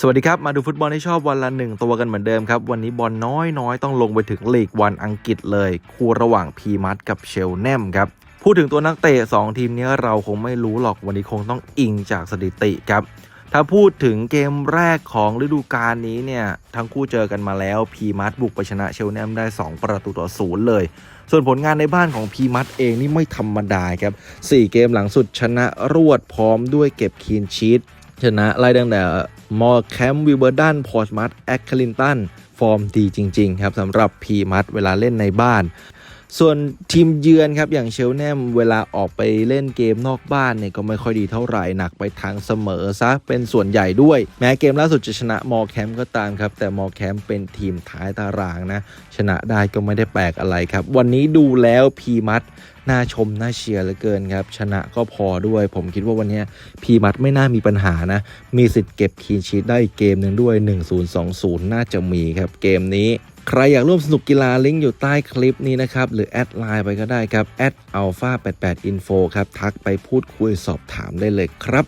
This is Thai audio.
สวัสดีครับ มาดูฟุตบอลที่ชอบวันละหนึ่งตัวกันเหมือนเดิมครับ วันนี้บอลน้อยน้อยๆต้องลงไปถึงลีกวันอังกฤษเลย คู่ระหว่างพีมัดกับเชลแนมครับ พูดถึงตัวนักเตะ2ทีมนี้เราคงไม่รู้หรอกวันนี้คงต้องอิงจากสถิติครับ ถ้าพูดถึงเกมแรกของฤดูกาลนี้เนี่ย ทั้งคู่เจอกันมาแล้วพีมัดบุกไปชนะเชลแนมได้ 2 ประตูต่อศูนย์เลย ส่วนผลงานในบ้านของพีมัดเองนี่ไม่ธรรมดาครับ4เกมหลังสุดชนะรวดพร้อมด้วยเก็บคีนชีตชนะไล่ตั้งแต่ มอร์แคมวิเบอร์ดันพอร์ตมัตแอคคลินตันฟอร์มดีจริง ๆ ครับสำหรับพีมัตเวลาเล่นในบ้าน ส่วนทีมเยือนครับอย่างเชลแนมเวลาออกไปเล่นเกมนอกบ้านเนี่ยก็ไม่ค่อยดีเท่าไหร่หนักไปทางเสมอซะเป็นส่วนใหญ่ด้วย แม้เกมล่าสุดจะชนะมอแคมก็ตามครับ แต่มอแคมเป็นทีมท้ายตารางนะ ชนะได้ก็ไม่ได้แปลกอะไรครับ วันนี้ดูแล้วพีมัดน่าชม น่าเชียร์เหลือเกินครับ ชนะก็พอด้วย ผมคิดว่าวันนี้พีมัดไม่น่ามีปัญหานะ มีสิทธิ์เก็บคีนชีตได้อีกเกมหนึ่งด้วย 1-0-2-0 น่าจะมีครับเกมนี้ ใครอยากร่วมสนุกกีฬาลิงก์อยู่ใต้คลิปนี้นะครับ หรือแอดไลน์ไปก็ได้ครับแอดอัลฟา88 info ครับ ทักไปพูดคุยสอบถามได้เลยครับ